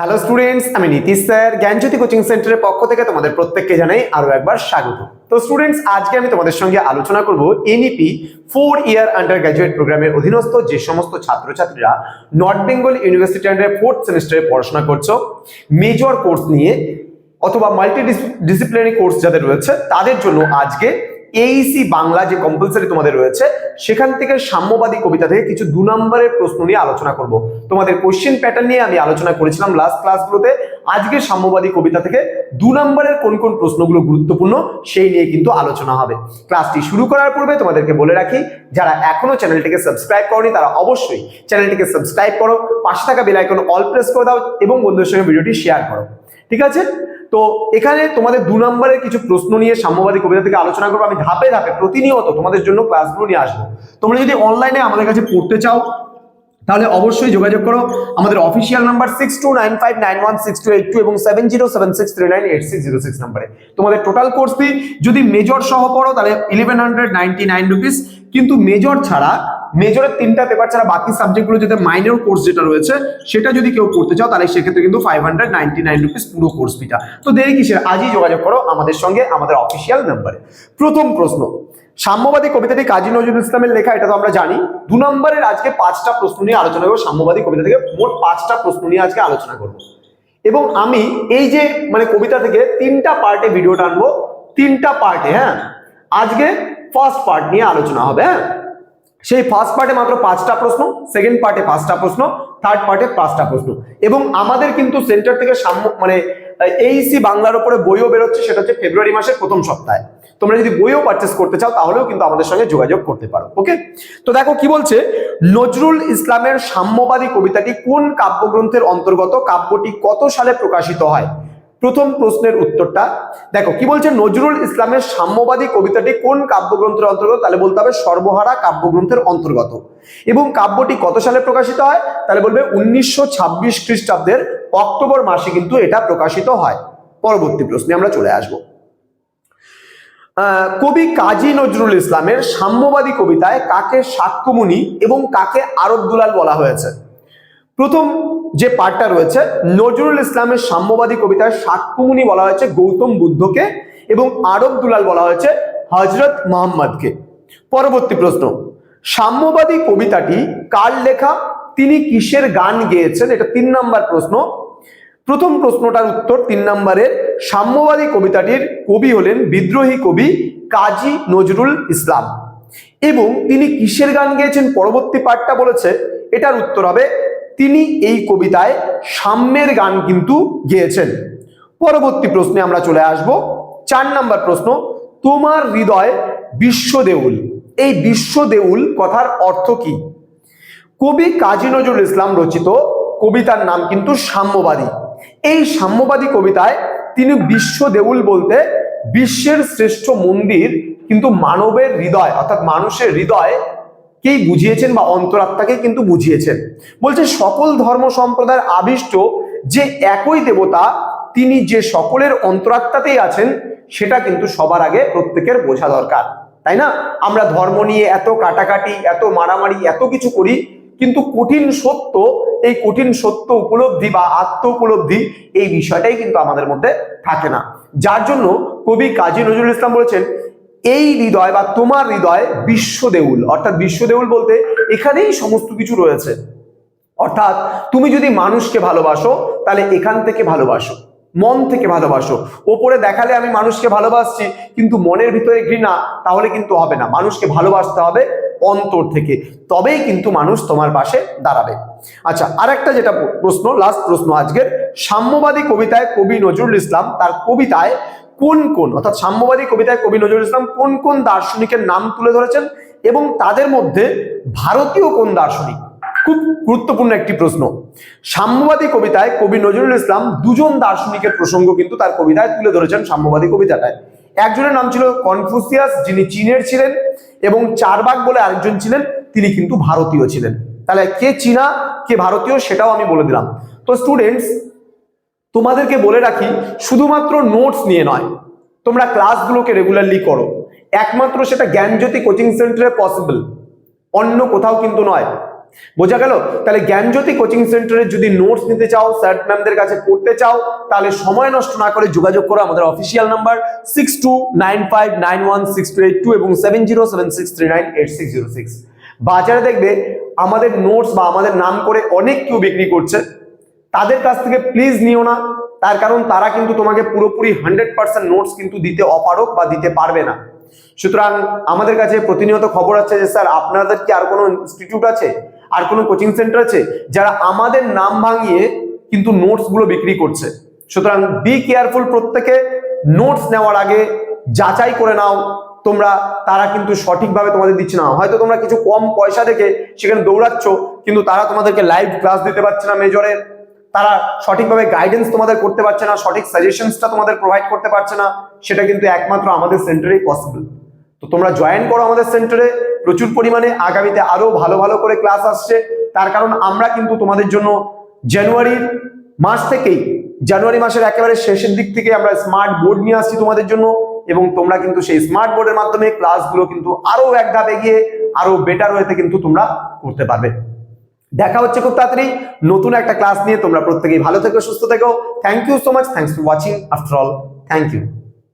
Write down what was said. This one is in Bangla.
হ্যালো স্টুডেন্টস আমি নীতিশ স্যার, জ্ঞানজ্যোতি কোচিং সেন্টারের পক্ষ থেকে তোমাদের প্রত্যেককে জানাই আরও একবার স্বাগত। তো স্টুডেন্টস আজকে আমি তোমাদের সঙ্গে আলোচনা করব NEP four year under graduate প্রোগ্রামের অধীনস্থ যে সমস্ত ছাত্রছাত্রীরা North Bengal University under fourth সেমিস্টারে পড়াশোনা করছ মেজর কোর্স নিয়ে অথবা মাল্টি ডিসিপ্লিনারি কোর্স যাদের রয়েছে, তাদের জন্য আজকে এইসি বাংলা যে কম্পালসারি তোমাদের রয়েছে, সেখান থেকে সাম্যবাদী কবিতা থেকে কিছু দু নম্বরের প্রশ্ন নিয়ে আলোচনা করব। তোমাদের কোশ্চেন প্যাটার্ন নিয়ে আমি আলোচনা করেছিলাম লাস্ট ক্লাসগুলোতে আজকে সাম্যবাদী কবিতা থেকে দু নম্বরের কোন কোন প্রশ্নগুলো গুরুত্বপূর্ণ, সেই নিয়ে কিন্তু আলোচনা হবে। ক্লাসটি শুরু করার পূর্বে তোমাদেরকে বলে রাখি, যারা এখনও চ্যানেলটিকে সাবস্ক্রাইব করনি, তারা অবশ্যই চ্যানেলটিকে সাবস্ক্রাইব করো, পাশে থাকা বেল আইকন অল প্রেস করে দাও এবং বন্ধুদের সঙ্গে ভিডিওটি শেয়ার করো। ঠিক আছে? তো এখানে তোমাদের দু নম্বরের কিছু প্রশ্ন নিয়ে সাম্যবাদী কবিতা থেকে আলোচনা করব। আমি ধাপে ধাপে প্রতিনিয়ত তোমাদের জন্য ক্লাসগুলো নিয়ে আসব। তোমরা যদি অনলাইনে আমাদের কাছে পড়তে চাও, তাহলে অবশ্যই যোগাযোগ করো। আমাদের official number six two nine five nine one six two eight two এবং seven zero seven six three nine eight six zero six নাম্বারে তোমাদের টোটাল কোর্স ফি যদি মেজর সহ পড়ো, তাহলে eleven hundred ninety nine rupees কিন্তু মেজর ছাড়া মেজরের তিনটা পেপার ছাড়া বাকি সাবজেক্টগুলো যেটা মাইনর কোর্স যেটা রয়েছে, সেটা যদি কেউ করতে চাও, তাহলে সেক্ষেত্রে কিন্তু five hundred ninety nine rupees পুরো কোর্স ফিটা তো দেরি কিসের? আজই যোগাযোগ করো আমাদের সঙ্গে, আমাদের অফিসিয়াল নাম্বারে প্রথম প্রশ্ন, সাম্যবাদী কবিতাটি কাজী নজরুল ইসলামের লেখা, এটা তো আমরা জানি। দু নম্বরের আজকে পাঁচটা প্রশ্ন নিয়ে আলোচনা করব, সাম্যবাদী কবিতা থেকে মোট পাঁচটা প্রশ্ন নিয়ে আজকে আলোচনা করব। এবং আমি এই যে মানে কবিতা থেকে তিনটা পার্টে ভিডিওটা আনব, তিনটা পার্টে হ্যাঁ? আজকে ফার্স্ট পার্ট নিয়ে আলোচনা হবে হ্যাঁ? সেই ফার্স্ট পার্টে মাত্র পাঁচটা প্রশ্ন সেকেন্ড পার্টে পাঁচটা প্রশ্ন থার্ড পার্টে পাঁচটা প্রশ্ন। এবং আমাদের কিন্তু সেন্টার থেকে সাম্য মানে এইসি বাংলার উপরে বইও বেরোচ্ছে, সেটা হচ্ছে ফেব্রুয়ারি মাসের প্রথম সপ্তাহে। তোমরা যদি বইও পারচেস করতে চাও, তাহলেও কিন্তু আমাদের সঙ্গে যোগাযোগ করতে পারো ওকে তো দেখো কি বলছে? নজরুল ইসলামের সাম্যবাদী কবিতাটি কোন কাব্যগ্রন্থের অন্তর্গত? কাব্যটি কত সালে প্রকাশিত হয়? প্রথম প্রশ্নের উত্তরটা, দেখো, কি বলছে? নজরুল ইসলামের সাম্যবাদী কবিতাটি কোন কাব্যগ্রন্থের অন্তর্গত? তাহলে বলতে হবে সর্বহারা কাব্যগ্রন্থের অন্তর্গত। এবং কাব্যটি কত সালে প্রকাশিত হয়? তাহলে বলবে উনিশশো ছাব্বিশ খ্রিস্টাব্দের অক্টোবর মাসে কিন্তু এটা প্রকাশিত হয়। পরবর্তী প্রশ্নে আমরা চলে আসব। কবি কাজী নজরুল ইসলামের সাম্যবাদী কবিতায় কাকে সাক্ষ্যমুনি এবং কাকে আরব দুলাল বলা হয়েছে? প্রথম যে পার্টটা রয়েছে, নজরুল ইসলামের সাম্যবাদী কবিতায় সাক্ষ্যমুনি বলা হয়েছে গৌতম বুদ্ধকে এবং আরব দুলাল বলা হয়েছে হজরত মোহাম্মদকে। পরবর্তী প্রশ্ন, সাম্যবাদী কবিতাটি কার লেখা? তিনি কিসের গান গেয়েছেন? এটা তিন নাম্বার প্রশ্ন। প্রথম প্রশ্নটার উত্তর তিন নম্বরের, সাম্যবাদী কবিতাটির কবি হলেন বিদ্রোহী কবি কাজী নজরুল ইসলাম। এবং তিনি কিসের গান গেয়েছেন? পরবর্তী পাঠটা বলেছে, এটার উত্তর হবে তিনি এই কবিতায় সাম্যের গান কিন্তু গেয়েছেন। পরবর্তী প্রশ্নে আমরা চলে আসব। চার নাম্বার প্রশ্ন, তোমার হৃদয় বিশ্ব দেউল এই বিশ্ব দেউল কথার অর্থ কি? কবি কাজী নজরুল ইসলাম রচিত কবিতার নাম কিন্তু সাম্যবাদী। এই সাম্যবাদী কবিতায় তিনি বিশ্ব দেউল বলতে বিশ্বের শ্রেষ্ঠ মন্দির কিন্তু মানবের হৃদয়, অর্থাৎ মানুষের হৃদয় কেই বুঝিয়েছেন বা অন্তরাত্মাকে কিন্তু বুঝিয়েছেন। বলছে, সকল ধর্ম সম্প্রদায়ের আবিষ্ট যে একই দেবতা, তিনি যে সকলের অন্তরাত্মাতেই আছেন, সেটা কিন্তু সবার আগে প্রত্যেকের বোঝা দরকার। তাই না? আমরা ধর্ম নিয়ে এত কাটাকাটি, এত মারামারি, এত কিছু করি, কিন্তু কঠিন সত্য, এই কঠিন সত্য উপলব্ধি বা আত্ম উপলব্ধি, এই বিষয়টাই কিন্তু আমাদের মধ্যে থাকে না। যার জন্য কবি কাজী নজরুল ইসলাম বলেছেন এই হৃদয় বা তোমার হৃদয় বিশ্বদেউল। অর্থাৎ বিশ্বদেউল বলতে এখানেই সমস্ত কিছু রয়েছে। অর্থাৎ তুমি যদি মানুষকে ভালোবাসো, তাহলে এখান থেকে ভালোবাসো, মন থেকে ভালোবাসো। ওপরে দেখালে আমি মানুষকে ভালোবাসছি, কিন্তু মনের ভিতরে ঘৃণা, তাহলে কিন্তু হবে না। মানুষকে ভালোবাসতে হবে অন্তর থেকে। তবেই কিন্তু মানুষ তোমার পাশে দাঁড়াবে। আচ্ছা আরেকটা যেটা প্রশ্ন লাস্ট প্রশ্ন আজকের। সাম্যবাদী কবিতায় কবি নজরুল ইসলাম তার কবিতায় কোন কোন, অর্থাৎ সাম্যবাদী কবিতায় কবি নজরুল ইসলাম কোন কোন দার্শনিকের নাম তুলে ধরেছেন এবং তাদের মধ্যে ভারতীয় কোন দার্শনিক? খুব গুরুত্বপূর্ণ একটি প্রশ্ন। সাম্যবাদী কবিতায় কবি নজরুল ইসলাম দুজন দার্শনিকের প্রসঙ্গ কিন্তু তার কবিতায় তুলে ধরেছেন সাম্যবাদী কবিতাটায়। একজনের নাম ছিল কনফুসিয়াস, যিনি চীনের ছিলেন, এবং চারবাগ বলে আরেকজন ছিলেন, তিনি কিন্তু ভারতীয় ছিলেন। তাহলে কে চীনা, কে ভারতীয় সেটাও আমি বলে দিলাম। তো স্টুডেন্টস তোমাদেরকে বলে রাখি, শুধুমাত্র নোটস নিয়ে নয়, তোমরা ক্লাসগুলোকে রেগুলারলি করো। একমাত্র সেটা জ্ঞানজ্যোতি কোচিং সেন্টারে পসিবল অন্য কোথাও কিন্তু নয়। বোঝা গেল? তাহলে জ্ঞানজ্যোতি কোচিং সেন্টারে যদি নোটস নিতে চাও স্যার ম্যামদের কাছে পড়তে চাও, তাহলে সময় নষ্ট না করে যোগাযোগ করো আমাদের official number six two nine five nine one six two eight two এবং seven zero seven six three nine eight six zero six বাজারে দেখবে আমাদের নোটস বা আমাদের নাম করে অনেক কেউ বিক্রি করছে। তাদের কাছ থেকে প্লিজ নিও না। তার কারণ তারা কিন্তু তোমাকে পুরোপুরি হান্ড্রেড পার্সেন্ট নোটস কিন্তু দিতে অপারক বা দিতে পারবে না। সুতরাং আমাদের কাছে প্রতিনিয়ত খবর আছে যে, স্যার, আপনাদের কি আর কোনো ইনস্টিটিউট আছে? আর কোনো কোচিং সেন্টার আছে? যারা আমাদের নাম ভাঙিয়ে কিন্তু নোটসগুলো বিক্রি করছে। সুতরাং বি কেয়ারফুল প্রত্যেকে নোটস নেওয়ার আগে যাচাই করে নাও। তোমরা, তারা কিন্তু সঠিকভাবে তোমাদের দিচ্ছে না। হয়তো তোমরা কিছু কম পয়সা দেখে সেখানে দৌড়াচ্ছ, কিন্তু তারা তোমাদেরকে লাইভ ক্লাস দিতে পারছে না মেজরের তারা সঠিকভাবে গাইডেন্স তোমাদের করতে পারছে না, সঠিক সাজেশনসটা তোমাদের প্রোভাইড করতে পারছে না, সেটা কিন্তু একমাত্র আমাদের সেন্টারেই পসিবল তো তোমরা জয়েন করো আমাদের সেন্টারে প্রচুর পরিমাণে আগামীতে আরও ভালো ভালো করে ক্লাস আসছে, তার কারণ আমরা কিন্তু তোমাদের জন্য জানুয়ারির মাস থেকেই জানুয়ারি মাসের একেবারে শেষের দিক থেকে আমরা স্মার্ট বোর্ড নিয়ে আসছি তোমাদের জন্য, এবং তোমরা কিন্তু সেই স্মার্ট বোর্ডের মাধ্যমে ক্লাসগুলো কিন্তু আরও এক ধাপ এগিয়ে, আরও বেটার ওয়েতে কিন্তু তোমরা করতে পারবে। দেখা হচ্ছে খুব তাড়াতাড়ি। নতুন একটা ক্লাস নিয়ে তোমরা প্রত্যেকেই ভালো থেকো, সুস্থ থেকো। Thank you so much thanks for watching after all thank you